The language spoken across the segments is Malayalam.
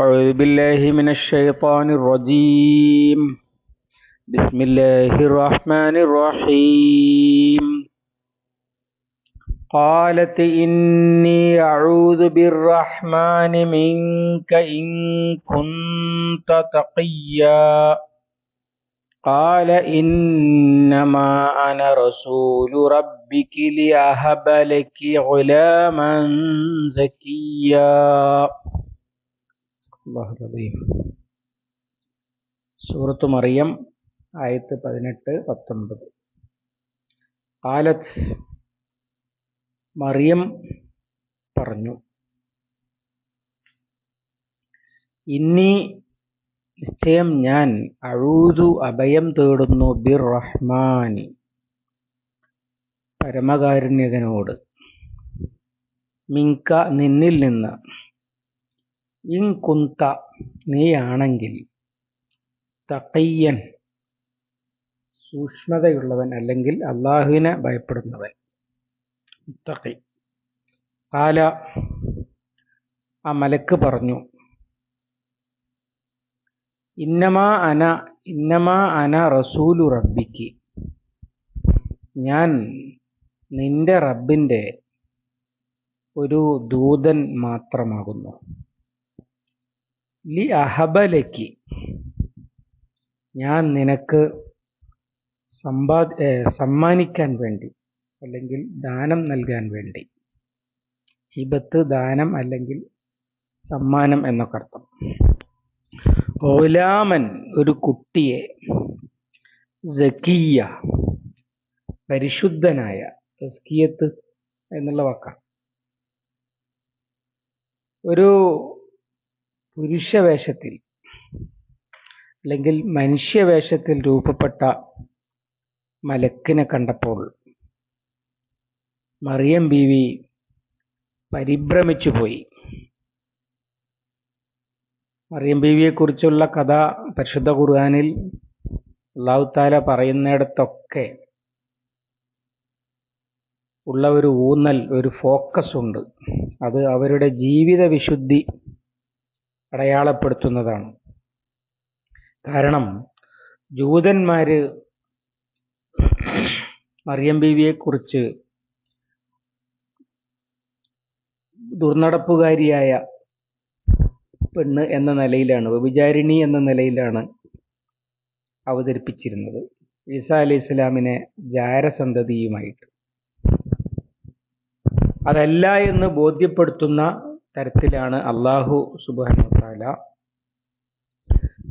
أعوذ بالله من الشيطان الرجيم. بسم الله الرحمن الرحيم. قالت إني أعوذ بالرحمن منك إن كنت تقيا. قال إنما أنا رسول ربك لأهب لك غلاما زكيا. അള്ളാഹു അലീം സൂറത്ത് മറിയം ആയത്ത് പതിനെട്ട് പത്തൊൻപത് കാലത്ത് മറിയം പറഞ്ഞു ഇന്നി നിശ്ചയം ഞാൻ അഴൂതു അഭയം തേടുന്നു ബിർ റഹ്മാനി പരമകാരുണ്യകനോട്. മിങ്ക നിന്നിൽ നിന്ന് ഇൻ കുന്ത നീയാണെങ്കിൽ തക്കയ്യൻ സൂക്ഷ്മതയുള്ളവൻ അല്ലെങ്കിൽ അള്ളാഹുവിനെ ഭയപ്പെടുന്നവൻ. തഖി കാല ആ മലക്ക് പറഞ്ഞു ഇന്നമാ അന ഇന്നമാ അന റസൂലു റബ്ബിക്ക്. ഞാൻ നിന്റെ റബ്ബിന്റെ ഒരു ദൂതൻ മാത്രമാകുന്നു. ലി അഹബലക്ക് ഞാൻ നിനക്ക് സമ്പാ സമ്മാനിക്കാൻ വേണ്ടി അല്ലെങ്കിൽ ദാനം നൽകാൻ വേണ്ടി. ഹിബത്ത് ദാനം അല്ലെങ്കിൽ സമ്മാനം എന്നൊക്കെ അർത്ഥം. ഓലാമൻ ഒരു കുട്ടിയെ ജക്കിയ പരിശുദ്ധനായ തസ്കിയത്ത് എന്നുള്ള വാക്കാണ്. ഒരു പുരുഷവേഷത്തിൽ അല്ലെങ്കിൽ മനുഷ്യവേഷത്തിൽ രൂപപ്പെട്ട മലക്കിനെ കണ്ടപ്പോൾ മറിയം ബീവി പരിഭ്രമിച്ചു പോയി മറിയം ബീവിയെ കുറിച്ചുള്ള കഥ പരിശുദ്ധ ഖുർആാനിൽ അള്ളാഹുത്താല പറയുന്നിടത്തൊക്കെ ഉള്ള ഒരു ഊന്നൽ ഒരു ഫോക്കസ് ഉണ്ട്. അത് അവരുടെ ജീവിത വിശുദ്ധി അടയാളപ്പെടുത്തുന്നതാണ്. കാരണം ജൂതന്മാര് മറിയം ബീവിയെ കുറിച്ച് ദുർനടപ്പുകാരിയായ പെണ്ണ് എന്ന നിലയിലാണ് വ്യഭിചാരിണി എന്ന നിലയിലാണ് അവതരിപ്പിച്ചിരുന്നത്. ഈസ അലി ഇസ്ലാമിനെ ജാരസന്തതിയുമായിട്ട്. അതല്ല എന്ന് ബോധ്യപ്പെടുത്തുന്ന തരത്തിലാണ് അള്ളാഹു സുബാനുത്താല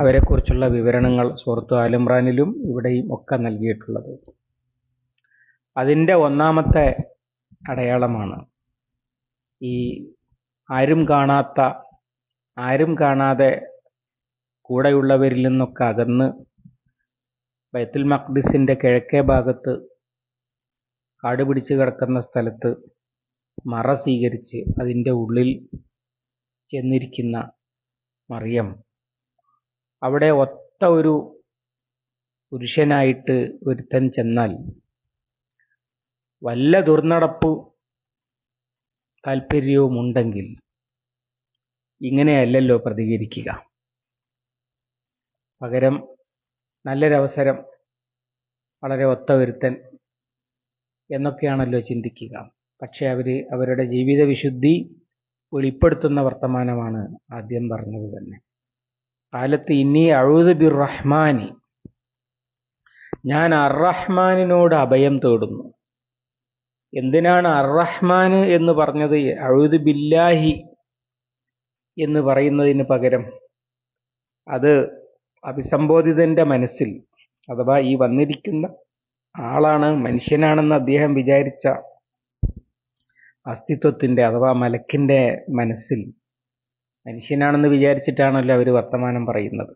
അവരെക്കുറിച്ചുള്ള വിവരണങ്ങൾ സുഹൃത്തു ആലിമ്രാനിലും ഇവിടെയും ഒക്കെ നൽകിയിട്ടുള്ളത്. അതിന്റെ ഒന്നാമത്തെ അടയാളമാണ് ഈ ആരും കാണാത്ത ആരും കാണാതെ കൂടെയുള്ളവരിൽ നിന്നൊക്കെ അകന്ന് ബൈത്തുൽ മഖ്ദിസിന്റെ കിഴക്കേ ഭാഗത്ത് കാട് പിടിച്ച് കിടക്കുന്ന സ്ഥലത്ത് മറ സ്വീകരിച്ച് അതിന്റെ ഉള്ളിൽ ചെന്നിരിക്കുന്ന മറിയം. അവിടെ ഒത്ത ഒരു പുരുഷനായിട്ട് ഒരുത്തൻ ചെന്നാൽ വല്ല ദുർനടപ്പ് താല്പര്യവും ഉണ്ടെങ്കിൽ ഇങ്ങനെയല്ലല്ലോ പ്രതികരിക്കുക. പകരം നല്ലൊരവസരം വളരെ ഒത്ത ഒരുത്തൻ എന്നൊക്കെയാണല്ലോ ചിന്തിക്കുക. പക്ഷെ അവർ അവരുടെ ജീവിത വിശുദ്ധി വെളിപ്പെടുത്തുന്ന വർത്തമാനമാണ് ആദ്യം പറഞ്ഞത് തന്നെ. കാലത്ത് ഇനി അഴുത് റഹ്മാനി ഞാൻ അർറഹ്മാനിനോട് അഭയം തേടുന്നു. എന്തിനാണ് അറഹ്മാന് എന്ന് പറഞ്ഞത്? അഴുത് ബില്ലാഹി എന്ന് പറയുന്നതിന് പകരം അത് അഭിസംബോധിതന്റെ മനസ്സിൽ അഥവാ ഈ വന്നിരിക്കുന്ന ആളാണ് മനുഷ്യനാണെന്ന് അദ്ദേഹം വിചാരിച്ച അസ്തിത്വത്തിന്റെ അഥവാ മലക്കിന്റെ മനസ്സിൽ മനുഷ്യനാണെന്ന് വിചാരിച്ചിട്ടാണല്ലോ അവർ വർത്തമാനം പറയുന്നത്.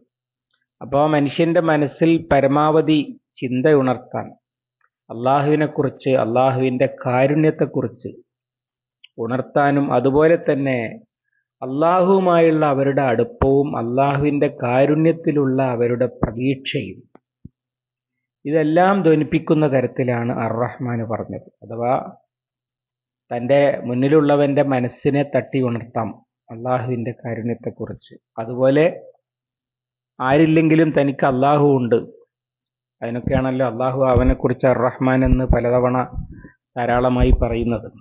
അപ്പോൾ മനുഷ്യന്റെ മനസ്സിൽ പരമാവധി ചിന്ത ഉണർത്താൻ അള്ളാഹുവിനെ കുറിച്ച് അള്ളാഹുവിന്റെ കാരുണ്യത്തെക്കുറിച്ച് ഉണർത്താനും അതുപോലെ തന്നെ അള്ളാഹുവുമായുള്ള അവരുടെ അടുപ്പവും അള്ളാഹുവിന്റെ കാരുണ്യത്തിലുള്ള അവരുടെ പ്രതീക്ഷയും ഇതെല്ലാം ധ്വനിപ്പിക്കുന്ന തരത്തിലാണ് അർ റഹ്മാൻ പറഞ്ഞത്. അഥവാ തന്റെ മുന്നിലുള്ളവന്റെ മനസ്സിനെ തട്ടി ഉണർത്താം. അള്ളാഹുവിന്റെ കാരുണ്യത്തെക്കുറിച്ച്. അതുപോലെ ആരില്ലെങ്കിലും തനിക്ക് അള്ളാഹു ഉണ്ട്. അതിനൊക്കെയാണല്ലോ അള്ളാഹു അവനെക്കുറിച്ച് അറഹ്മാൻ എന്ന് പലതവണ ധാരാളമായി പറയുന്നത്.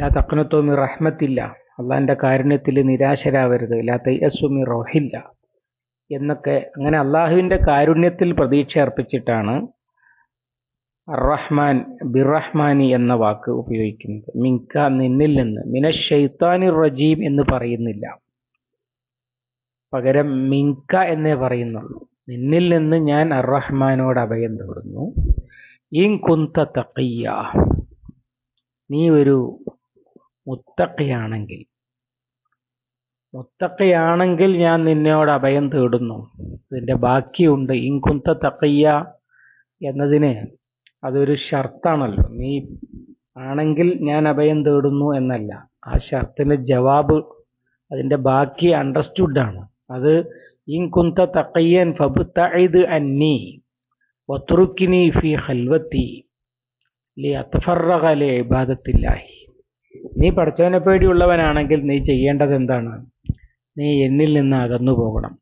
ലാ തക്കനത്തോമി റഹ്മത്തില്ല. അള്ളാഹിന്റെ കാരുണ്യത്തിൽ നിരാശരാവരുത്. ലാ തയ്യസുമി റോഹില്ല. എന്നൊക്കെ അങ്ങനെ അള്ളാഹുവിന്റെ കാരുണ്യത്തിൽ പ്രതീക്ഷ അർപ്പിച്ചിട്ടാണ് അറഹ്മാൻ ബിറഹ്മാനി എന്ന വാക്ക് ഉപയോഗിക്കുന്നത്. മിങ്ക നിന്നിൽ നിന്ന് മിന ഷെയ്ത്താനി റജീം എന്ന് പറയുന്നില്ല. പകരം മിങ്ക എന്നേ പറയുന്നുള്ളൂ. നിന്നിൽ നിന്ന് ഞാൻ അറഹ്മാനോട് അഭയം തേടുന്നു. ഇൻ കുന്ത തക്കയ്യ നീ ഒരു മുത്തക്കയാണെങ്കിൽ മുത്തക്കയാണെങ്കിൽ ഞാൻ നിന്നോട് അഭയം തേടുന്നു. ഇതിന്റെ ബാക്കിയുണ്ട് ഇൻ കുന്ത തഖയ്യ എന്നതിന് അതൊരു ഷർത്താണല്ലോ. നീ ആണെങ്കിൽ ഞാൻ അഭയം തേടുന്നു എന്നല്ല. ആ ഷർത്തിന് ജവാബ് അതിന്റെ ബാക്കി അണ്ടർസ്റ്റുഡ് ആണ്. അത് ഇൻ കുന്ത ഫബു ഫബ്തഇദ് അന്നി വത്രുക്കിനി ഫി ഖൽവത്തി ലി അത്തഫറകലെ ലി നീ പഠിച്ചവനെ പേടിയുള്ളവനാണെങ്കിൽ നീ ചെയ്യേണ്ടത് എന്താണ്? നീ എന്നിൽ നിന്ന് അകന്നു പോകണം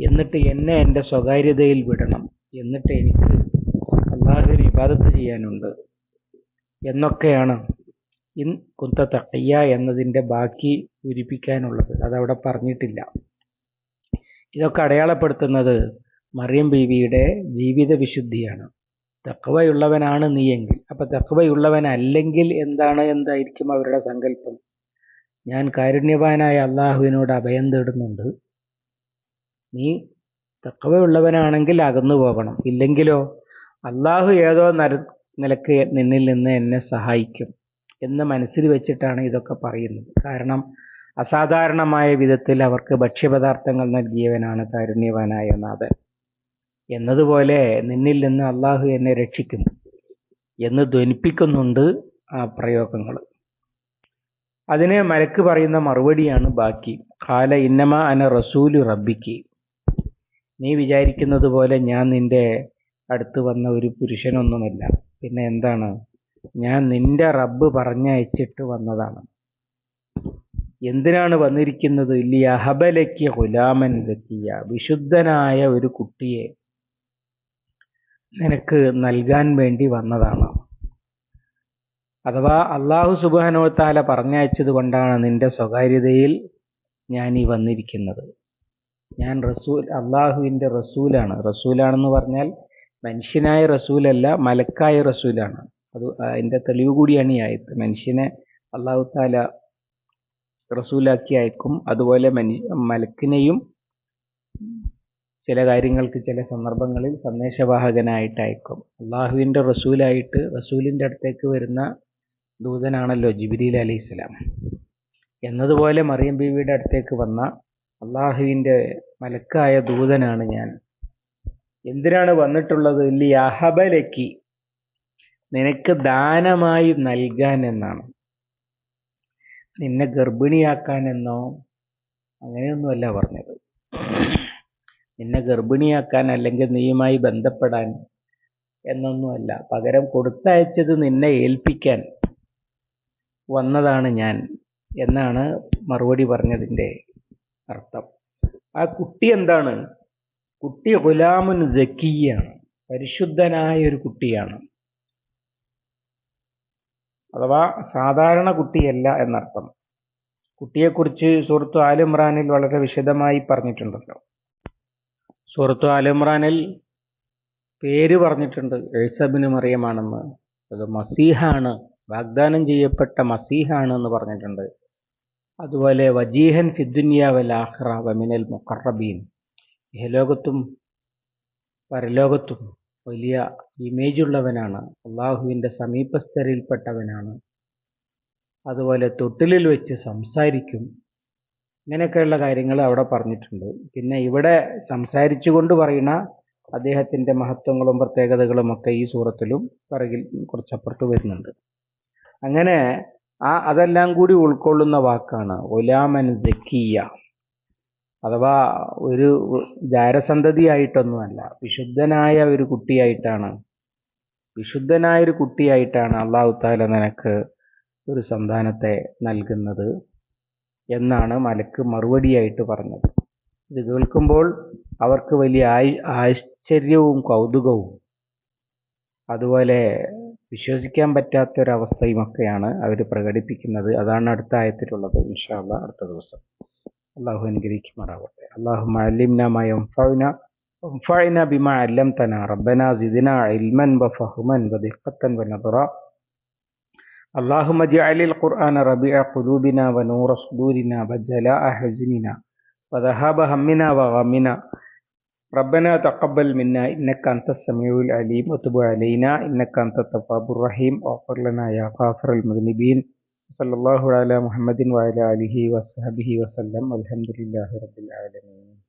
എന്നിട്ട് എന്നെ എന്റെ സ്വകാര്യതയിൽ വിടണം. എന്നിട്ട് എനിക്ക് അള്ളാഹുവിന് ഇബാദത്ത് ചെയ്യാനുണ്ട് എന്നൊക്കെയാണ് ഇൻ കുന്ത തക്കയ്യ എന്നതിന്റെ ബാക്കി പൂരിപ്പിക്കാനുള്ളത് അതവിടെ പറഞ്ഞിട്ടില്ല. ഇതൊക്കെ അടയാളപ്പെടുത്തുന്നത് മറിയം ബീവിയുടെ ജീവിത വിശുദ്ധിയാണ്. തക്കവയുള്ളവനാണ് നീയെങ്കിൽ അപ്പൊ തക്കവയുള്ളവനല്ലെങ്കിൽ എന്താണ് എന്തായിരിക്കും അവരുടെ സങ്കല്പം? ഞാൻ കാരുണ്യവാനായ അള്ളാഹുവിനോട് അഭയം തേടുന്നുണ്ട്. നീ തക്കവയുള്ളവനാണെങ്കിൽ അകന്നു പോകണം. ഇല്ലെങ്കിലോ? അള്ളാഹു ഏതോ നര നിലയ്ക്ക് നിന്നിൽ നിന്ന് എന്നെ സഹായിക്കും എന്ന് മനസ്സിൽ വെച്ചിട്ടാണ് ഇതൊക്കെ പറയുന്നത്. കാരണം അസാധാരണമായ വിധത്തിൽ അവർക്ക് ഭക്ഷ്യപദാർത്ഥങ്ങൾ നൽകിയവനാണ് കാരുണ്യവാനായ നാഥൻ. എന്നതുപോലെ നിന്നിൽ നിന്ന് അള്ളാഹു എന്നെ രക്ഷിക്കും എന്ന് ധ്വനിപ്പിക്കുന്നുണ്ട് ആ പ്രയോഗങ്ങൾ. അതിന് മലക്ക് പറയുന്ന മറുപടിയാണ് ബാക്കി. കാല ഇന്നമ അന റസൂലു റബ്ബിക്ക്. നീ വിചാരിക്കുന്നത് പോലെ ഞാൻ നിന്റെ അടുത്ത് വന്ന ഒരു പുരുഷനൊന്നുമല്ല. പിന്നെ എന്താണ്? ഞാൻ നിന്റെ റബ്ബ് പറഞ്ഞയച്ചിട്ട് വന്നതാണ്. എന്തിനാണ് വന്നിരിക്കുന്നത്? ലിയഹബലയ്ക്ക് ഗുലാമൻ വെക്കിയ വിശുദ്ധനായ ഒരു കുട്ടിയെ നിനക്ക് നൽകാൻ വേണ്ടി വന്നതാണ്. അഥവാ അള്ളാഹു സുബാനോത്താല പറഞ്ഞയച്ചത് കൊണ്ടാണ് നിന്റെ സ്വകാര്യതയിൽ ഞാൻ ഈ വന്നിരിക്കുന്നത്. ഞാൻ റസൂൽ അള്ളാഹുവിന്റെ റസൂലാണ്. റസൂലാണെന്ന് പറഞ്ഞാൽ മനുഷ്യനായ റസൂലല്ല മലക്കായ റസൂലാണ്. അത് അതിന്റെ തെളിവ് കൂടിയാണ് ഈ ആയത്ത്. മനുഷ്യനെ അള്ളാഹു താല റസൂലാക്കി അയക്കും. അതുപോലെ മലക്കിനെയും ചില കാര്യങ്ങൾക്ക് ചില സന്ദർഭങ്ങളിൽ സന്ദേശവാഹകനായിട്ട് അയക്കും. അള്ളാഹുവിന്റെ റസൂലായിട്ട് റസൂലിന്റെ അടുത്തേക്ക് വരുന്ന ദൂതനാണല്ലോ ജിബ്രീൽ അലൈഹി സ്വലാം. എന്നതുപോലെ മറിയം ബീവിയുടെ അടുത്തേക്ക് വന്ന അള്ളാഹുവിന്റെ മലക്കായ ദൂതനാണ് ഞാൻ. എന്തിനാണ് വന്നിട്ടുള്ളത്? ലിയഹബലക്കി നിനക്ക് ദാനമായി നൽകാൻ എന്നാണ്. നിന്നെ ഗർഭിണിയാക്കാൻ എന്നോ അങ്ങനെയൊന്നുമല്ല പറഞ്ഞത്. നിന്നെ ഗർഭിണിയാക്കാൻ അല്ലെങ്കിൽ നീയുമായി ബന്ധപ്പെടാൻ എന്നൊന്നുമല്ല. പകരം കൊടുത്തയച്ചത് നിന്നെ ഏൽപ്പിക്കാൻ വന്നതാണ് ഞാൻ എന്നാണ് മറുപടി പറഞ്ഞതിന്റെ അർത്ഥം. ആ കുട്ടി എന്താണ്? കുട്ടി ഗുലാമുൻ ജക്കിയാണ് പരിശുദ്ധനായ ഒരു കുട്ടിയാണ്. അഥവാ സാധാരണ കുട്ടിയല്ല എന്നർത്ഥം. കുട്ടിയെക്കുറിച്ച് സുഹൃത്തു ആലിമ്രാനിൽ വളരെ വിശദമായി പറഞ്ഞിട്ടുണ്ടല്ലോ. സുഹൃത്തു ആലിമ്രാനിൽ പേര് പറഞ്ഞിട്ടുണ്ട് എഴുസബിന് മറിയമാണെന്ന്. അത് മസീഹാണ് വാഗ്ദാനം ചെയ്യപ്പെട്ട മസീഹാണ് എന്ന് പറഞ്ഞിട്ടുണ്ട്. അതുപോലെ വജീഹൻ ഫിദ്ദുനിയ ആഖിറ വമിനൽ മുഖറബീൻ ഇഹലോകത്തും പരലോകത്തും വലിയ ഇമേജ് ഉള്ളവനാണ്. അള്ളാഹുവിന്റെ സമീപസ്ഥരിൽപ്പെട്ടവനാണ്. അതുപോലെ തൊട്ടിലിൽ വെച്ച് സംസാരിക്കും. ഇങ്ങനെയൊക്കെയുള്ള കാര്യങ്ങൾ അവിടെ പറഞ്ഞിട്ടുണ്ട്. പിന്നെ ഇവിടെ സംസാരിച്ചുകൊണ്ട് പറയുന്ന അദ്ദേഹത്തിന്റെ മഹത്വങ്ങളും പ്രത്യേകതകളും ഒക്കെ ഈ സൂറത്തിലും പിറകിൽ കുറച്ചപ്പുറത്ത് വരുന്നുണ്ട്. അങ്ങനെ ആ അതെല്ലാം കൂടി ഉൾക്കൊള്ളുന്ന വാക്കാണ് ഒലാമൻ ജക്കിയ അഥവാ ഒരു ജാരസന്തതിയായിട്ടൊന്നുമല്ല. വിശുദ്ധനായ ഒരു കുട്ടിയായിട്ടാണ് വിശുദ്ധനായ ഒരു കുട്ടിയായിട്ടാണ് അള്ളാഹു താല നിനക്ക് ഒരു സന്താനത്തെ നൽകുന്നത് എന്നാണ് മലക്ക് മറുപടിയായിട്ട് പറഞ്ഞത്. ഇത് കേൾക്കുമ്പോൾ അവർക്ക് വലിയ ആശ്ചര്യവും കൗതുകവും അതുപോലെ വിശ്വസിക്കാൻ പറ്റാത്തൊരവസ്ഥയുമൊക്കെയാണ് അവർ പ്രകടിപ്പിക്കുന്നത്. അതാണ് അടുത്ത ആയത്തിലുള്ളത്. ഇൻഷാല്ല അടുത്ത ദിവസം. അള്ളാഹു അനുഗ്രഹിക്കുമാറാവട്ടെ അള്ളാഹു അല്ലിംന യംഫഉന وانفعنا بما علمتنا ربنا زدنا علما وفهما ودقة ونظرا اللهم اجعل القرآن ربيع قلوبنا ونور صدورنا وجلاء حزننا وذهاب همنا وغمنا ربنا تقبل منا إنك أنت السميع العليم وتب علينا إنك أنت التواب الرحيم واغفر لنا يا غافر المذنبين صلى الله على محمد وعلى آله وصحبه وسلم والحمد لله رب العالمين.